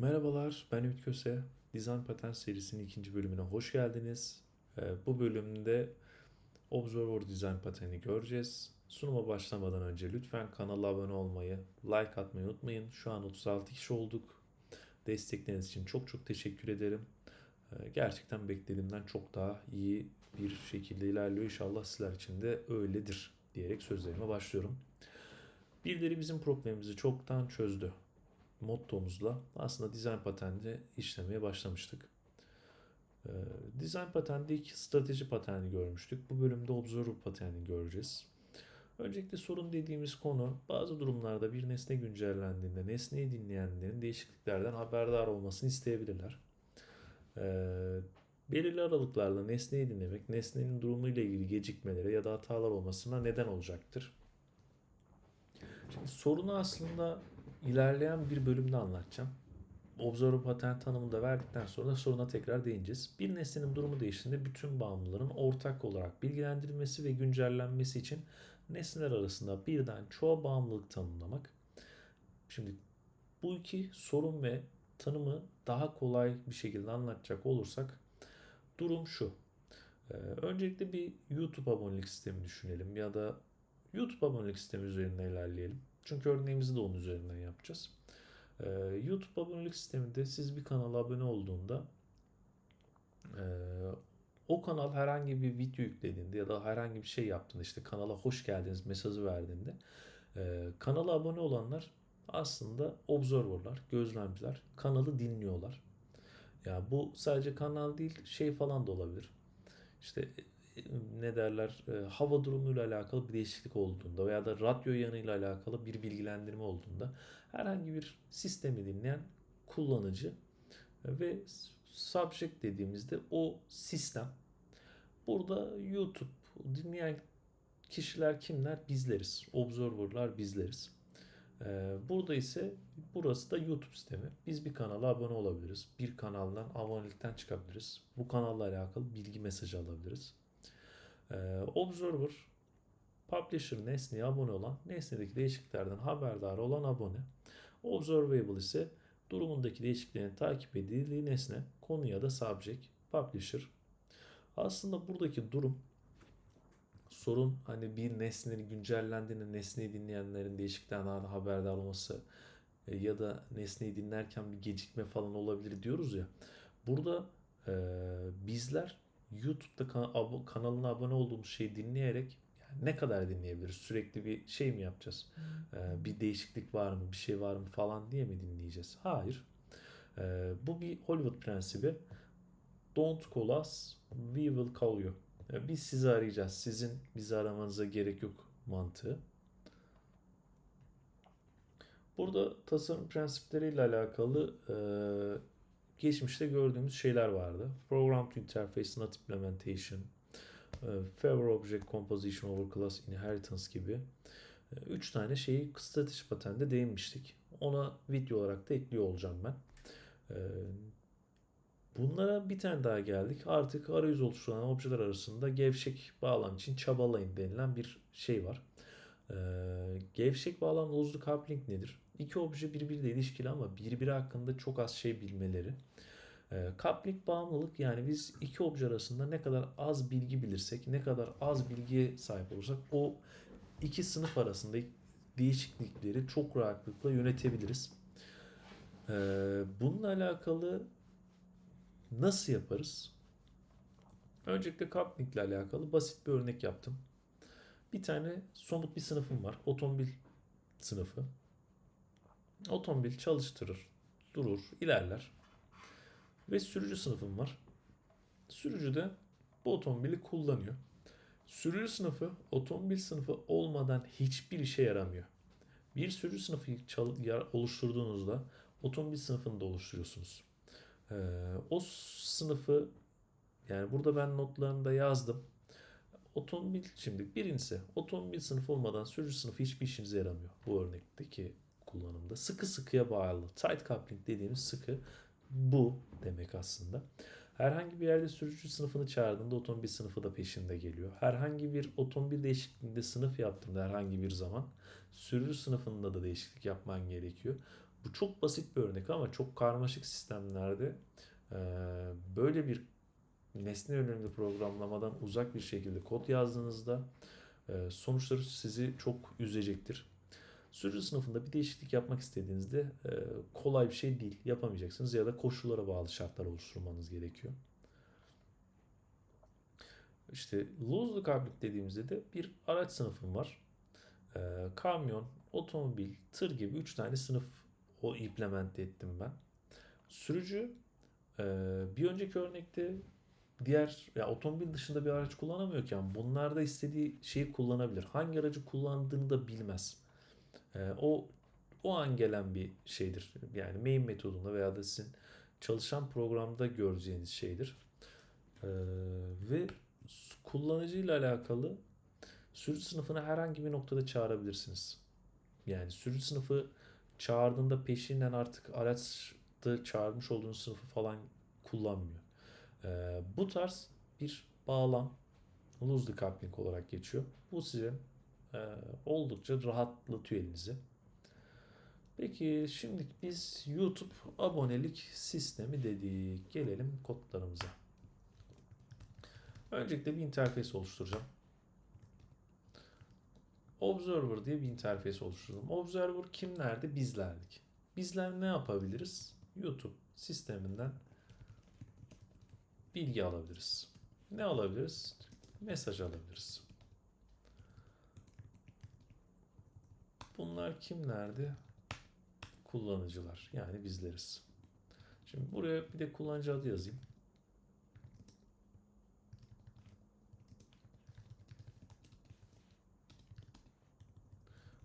Merhabalar, ben Ümit Köse. Design Patent serisinin ikinci bölümüne hoş geldiniz. Ee, Bu bölümde Observer Design Patent'i göreceğiz. Sunuma başlamadan önce lütfen kanala abone olmayı, like atmayı unutmayın. Şu an 36 kişi olduk. Destekleriniz için çok çok teşekkür ederim. Ee, Gerçekten beklediğimden çok daha iyi bir şekilde ilerliyor. İnşallah sizler için de öyledir diyerek sözlerime başlıyorum. Birileri bizim problemimizi çoktan çözdü mottomuzla aslında dizayn patenti işlemeye başlamıştık. Ee, Dizayn patenti ilk strateji patenti görmüştük. Bu bölümde observer patentini göreceğiz. Öncelikle sorun dediğimiz konu bazı durumlarda bir nesne güncellendiğinde nesneyi dinleyenlerin değişikliklerden haberdar olmasını isteyebilirler. Ee, belirli aralıklarla nesneyi dinlemek nesnenin durumuyla ilgili gecikmelere ya da hatalar olmasına neden olacaktır. Şimdi sorunu aslında ilerleyen bir bölümde anlatacağım. Observer patent tanımını da verdikten sonra soruna tekrar değineceğiz. Bir nesnenin durumu değiştiğinde bütün bağımlıların ortak olarak bilgilendirilmesi ve güncellenmesi için nesneler arasında birden çoğu bağımlılık tanımlamak. Şimdi bu iki sorun ve tanımı daha kolay bir şekilde anlatacak olursak durum şu. Ee, öncelikle bir YouTube abonelik sistemi düşünelim ya da YouTube abonelik sistemi üzerinden ilerleyelim. Çünkü örneğimizi de onun üzerinden yapacağız. Ee, YouTube abonelik sisteminde siz bir kanala abone olduğunda e, o kanal herhangi bir video yüklediğinde ya da herhangi bir şey yaptığında işte kanala hoş geldiniz mesajı verdiğinde e, kanala abone olanlar aslında observerlar, gözlemciler. Kanalı dinliyorlar. Ya bu sadece kanal değil şey falan da olabilir. İşte ne derler e, hava durumuyla alakalı bir değişiklik olduğunda veya da radyo yanıyla alakalı bir bilgilendirme olduğunda herhangi bir sistemi dinleyen kullanıcı ve subject dediğimizde o sistem burada YouTube dinleyen kişiler kimler? Bizleriz. Observer'lar bizleriz. Ee, Burada ise burası da YouTube sistemi. Biz bir kanala abone olabiliriz. Bir kanaldan abonelikten çıkabiliriz. Bu kanalla alakalı bilgi mesajı alabiliriz. Ee, Observer, Publisher nesneye abone olan, nesnedeki değişikliklerden haberdar olan abone. Observable ise durumundaki değişikliklerin takip edildiği nesne, konu ya da subject, Publisher. Aslında buradaki durum sorun hani bir nesnenin güncellendiğinde nesneyi dinleyenlerin değişikliklerden haberdar olması e, ya da nesneyi dinlerken bir gecikme falan olabilir diyoruz ya. Burada e, bizler YouTube'da kan- abo- kanalına abone olduğumuz şeyi dinleyerek yani ne kadar dinleyebiliriz? Sürekli bir şey mi yapacağız? E, bir değişiklik var mı? Bir şey var mı falan diye mi dinleyeceğiz? Hayır. E, bu bir Hollywood prensibi. Don't call us, we will call you. E, Biz sizi arayacağız. Sizin bizi aramanıza gerek yok mantığı. Burada tasarım prensipleriyle alakalı e, geçmişte gördüğümüz şeyler vardı. Program to Interface Not Implementation, e, Favor Object Composition over Class Inheritance gibi e, üç tane şeyi strateji patente değinmiştik. Ona video olarak da ekliyor olacağım ben. E, Bunlara bir tane daha geldik. Artık arayüz oluşturan objeler arasında gevşek bağlam için çabalayın denilen bir şey var. Gevşek bağlam loosely coupling nedir? İki obje birbiriyle ilişkili ama birbiri hakkında çok az şey bilmeleri. Ee, coupling bağımlılık yani biz iki obje arasında ne kadar az bilgi bilirsek, ne kadar az bilgiye sahip olursak o iki sınıf arasında değişiklikleri çok rahatlıkla yönetebiliriz. Ee, bununla alakalı Nasıl yaparız? Öncelikle ile alakalı basit bir örnek yaptım. Bir tane somut bir sınıfım var. Otomobil sınıfı. Otomobil çalıştırır, durur, ilerler. Ve sürücü sınıfım var. Sürücü de bu otomobili kullanıyor. Sürücü sınıfı otomobil sınıfı olmadan hiçbir işe yaramıyor. Bir sürücü sınıfı oluşturduğunuzda otomobil sınıfını da oluşturuyorsunuz. Ee, o sınıfı yani burada ben notlarında yazdım. Otomobil şimdi birincisi otomobil sınıfı olmadan sürücü sınıfı hiçbir işinize yaramıyor. Bu örnekteki kullanımda. Sıkı sıkıya bağlı. Tight coupling dediğimiz sıkı bu demek aslında. Herhangi bir yerde sürücü sınıfını çağırdığında otomobil sınıfı da peşinde geliyor. Herhangi bir otomobil değişikliğinde sınıf yaptığında herhangi bir zaman sürücü sınıfında da değişiklik yapman gerekiyor. Bu çok basit bir örnek ama çok karmaşık sistemlerde böyle bir nesne yönelimli programlamadan uzak bir şekilde kod yazdığınızda sonuçları sizi çok üzecektir. Sürücü sınıfında bir değişiklik yapmak istediğinizde e, kolay bir şey değil. Yapamayacaksınız ya da koşullara bağlı şartlar oluşturmanız gerekiyor. İşte loosely coupled dediğimizde de bir araç sınıfım var. E, kamyon, otomobil, tır gibi 3 tane sınıf o implement ettim ben. Sürücü e, bir önceki örnekte diğer ya otomobil dışında bir araç kullanamıyorken bunlarda istediği şeyi kullanabilir. Hangi aracı kullandığını da bilmez. E, o o an gelen bir şeydir. Yani main metodunda veya da sizin çalışan programda göreceğiniz şeydir. E, ve kullanıcıyla alakalı sürücü sınıfını herhangi bir noktada çağırabilirsiniz. Yani sürücü sınıfı çağırdığında peşinden artık araçta çağırmış olduğunuz sınıfı falan kullanmıyor. Ee, bu tarz bir bağlam loosely coupling olarak geçiyor. Bu size e, oldukça rahatlatıyor elinizi. Peki şimdi biz YouTube abonelik sistemi dedik. Gelelim kodlarımıza. Öncelikle bir interfeys oluşturacağım. Observer diye bir interfeys oluşturdum. Observer kimlerdi? Bizlerdik. Bizler ne yapabiliriz? YouTube sisteminden bilgi alabiliriz. Ne alabiliriz? Mesaj alabiliriz. Bunlar kimlerdi? Kullanıcılar. Yani bizleriz. Şimdi buraya bir de kullanıcı adı yazayım.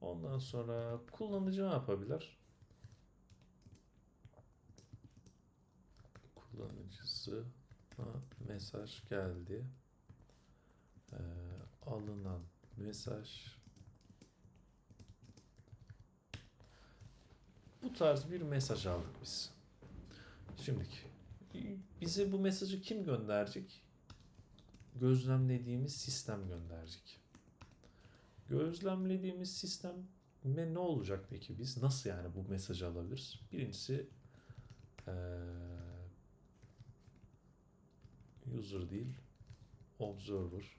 Ondan sonra kullanıcı ne yapabilir? Kullanıcısı mesaj geldi. Ee, alınan mesaj bu tarz bir mesaj aldık biz. Şimdiki bize bu mesajı kim gönderecek? Gözlemlediğimiz sistem gönderecek. Gözlemlediğimiz sisteme ne olacak peki biz? Nasıl yani bu mesajı alabiliriz? Birincisi ee, user değil observer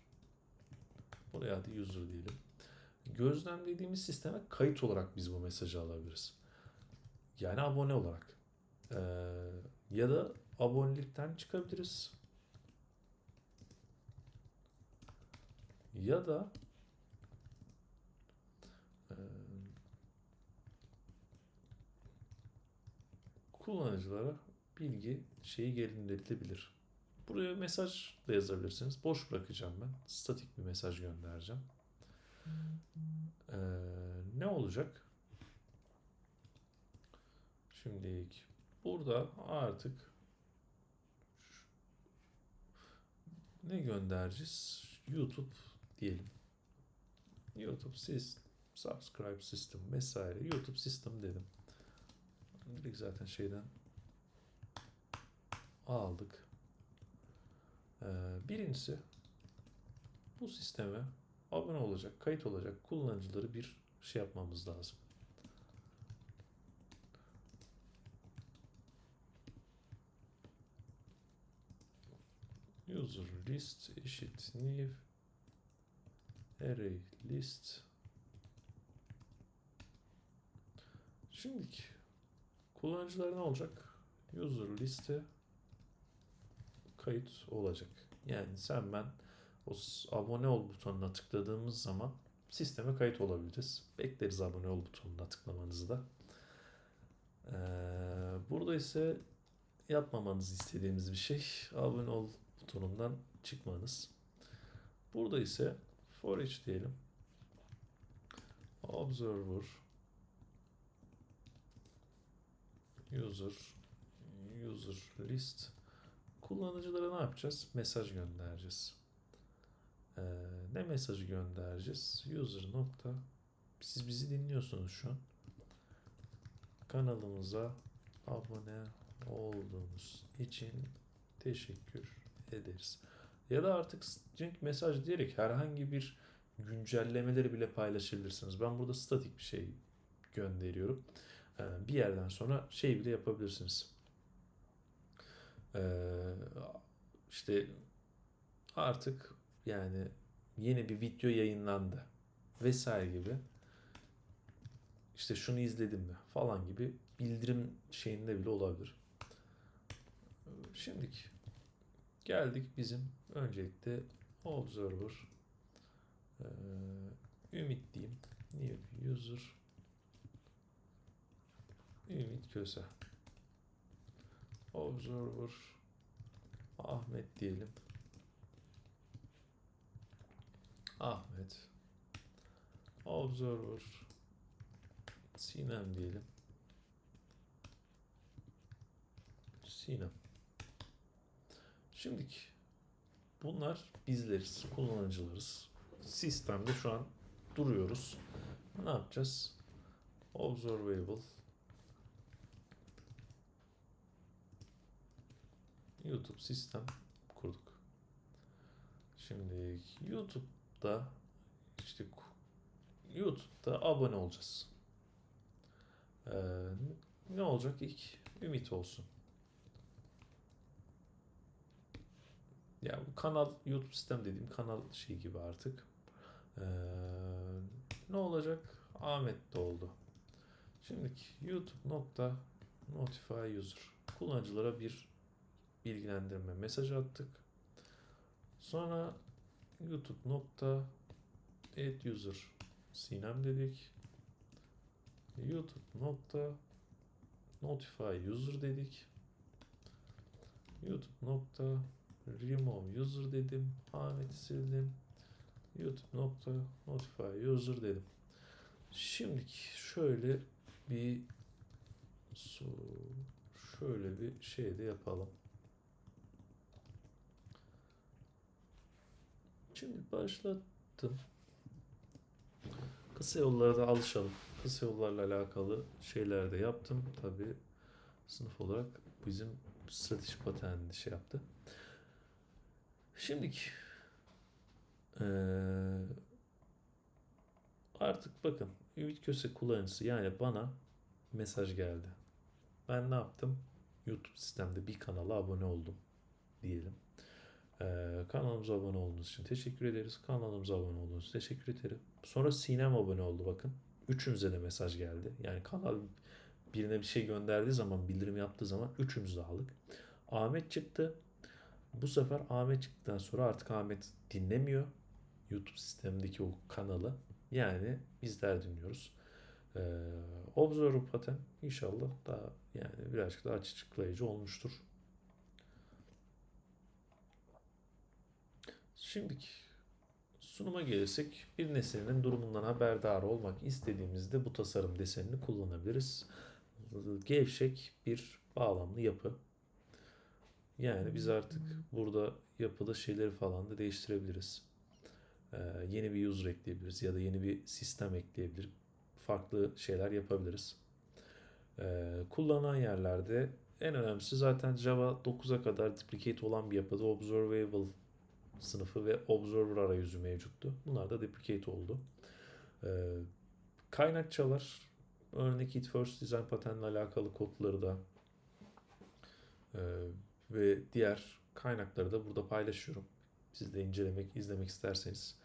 buraya adı user diyelim. Gözlemlediğimiz sisteme kayıt olarak biz bu mesajı alabiliriz. Yani abone olarak. Ee, ya da abonelikten çıkabiliriz. Ya da kullanıcılara bilgi şeyi gönderilebilir. Buraya mesaj da yazabilirsiniz. Boş bırakacağım ben. Statik bir mesaj göndereceğim. Ee, ne olacak? Şimdilik burada artık ne göndereceğiz? YouTube diyelim. YouTube siz subscribe system vesaire YouTube system dedim. Direkt zaten şeyden aldık. Ee, birincisi bu sisteme abone olacak, kayıt olacak kullanıcıları bir şey yapmamız lazım. User list eşit new array list Şimdiki kullanıcılar ne olacak? User liste kayıt olacak. Yani sen ben o abone ol butonuna tıkladığımız zaman sisteme kayıt olabiliriz. Bekleriz abone ol butonuna tıklamanızı da. Ee, burada ise yapmamanızı istediğimiz bir şey abone ol butonundan çıkmanız. Burada ise for each diyelim. Observer user user list kullanıcılara ne yapacağız? Mesaj göndereceğiz. Ee, ne mesajı göndereceğiz? User nokta siz bizi dinliyorsunuz şu an. Kanalımıza abone olduğunuz için teşekkür ederiz. Ya da artık string mesaj diyerek herhangi bir güncellemeleri bile paylaşabilirsiniz. Ben burada statik bir şey gönderiyorum. Ee, bir yerden sonra şey bile yapabilirsiniz. Ee, işte artık yani yeni bir video yayınlandı vesaire gibi işte şunu izledim mi falan gibi bildirim şeyinde bile olabilir. Şimdiki geldik bizim öncelikle Observer ee, Ümit diyeyim. New user Ümit Köse Observer Ahmet diyelim. Ahmet Observer Sinem diyelim. Sinem. Şimdiki bunlar bizleriz, kullanıcılarız. Sistemde şu an duruyoruz. Ne yapacağız? Observable YouTube sistem kurduk. Şimdi YouTube'da işte YouTube'da abone olacağız. Ee, ne olacak? İlk Ümit olsun. Ya bu kanal YouTube sistem dediğim kanal şey gibi artık. Ee, ne olacak? Ahmet de oldu. Şimdiki YouTube nokta notify user kullanıcılara bir bilgilendirme mesajı attık. Sonra YouTube nokta add user sinem dedik. YouTube nokta notify user dedik. YouTube nokta remove user dedim. Ahmet'i sildim. YouTube nokta notify user dedim. Şimdi şöyle bir şöyle bir şey de yapalım. Şimdi başlattım. Kısa yollara da alışalım. Kısa yollarla alakalı şeyler de yaptım. Tabi sınıf olarak bizim strateji paternini şey yaptı. Şimdiki eee, artık bakın Ümit Köse kullanıcısı yani bana mesaj geldi. Ben ne yaptım? YouTube sistemde bir kanala abone oldum diyelim. Ee, kanalımıza abone olduğunuz için teşekkür ederiz. Kanalımıza abone olduğunuz için teşekkür ederim. Sonra Sinem abone oldu bakın. Üçünüze de mesaj geldi. Yani kanal birine bir şey gönderdiği zaman, bildirim yaptığı zaman üçümüz de aldık. Ahmet çıktı. Bu sefer Ahmet çıktıktan sonra artık Ahmet dinlemiyor. YouTube sistemindeki o kanalı. Yani bizler dinliyoruz. Ee, Observer Pattern inşallah daha yani birazcık daha açıklayıcı olmuştur. Şimdiki sunuma gelirsek bir nesnenin durumundan haberdar olmak istediğimizde bu tasarım desenini kullanabiliriz. Gevşek bir bağlamlı yapı. Yani biz artık burada yapıda şeyleri falan da değiştirebiliriz. Ee, yeni bir user ekleyebiliriz ya da yeni bir sistem ekleyebilir. Farklı şeyler yapabiliriz. Ee, kullanılan yerlerde en önemlisi zaten Java 9'a kadar duplicate olan bir yapıda observable sınıfı ve observer arayüzü mevcuttu. Bunlar da duplicate oldu. Ee, kaynakçalar örnek it first design pattern'la alakalı kodları da e, ve diğer kaynakları da burada paylaşıyorum. Siz de incelemek, izlemek isterseniz.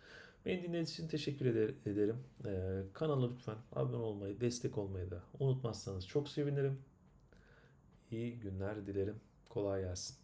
Beni dinlediğiniz için teşekkür eder- ederim. Ee, kanala lütfen abone olmayı, destek olmayı da unutmazsanız çok sevinirim. İyi günler dilerim. Kolay gelsin.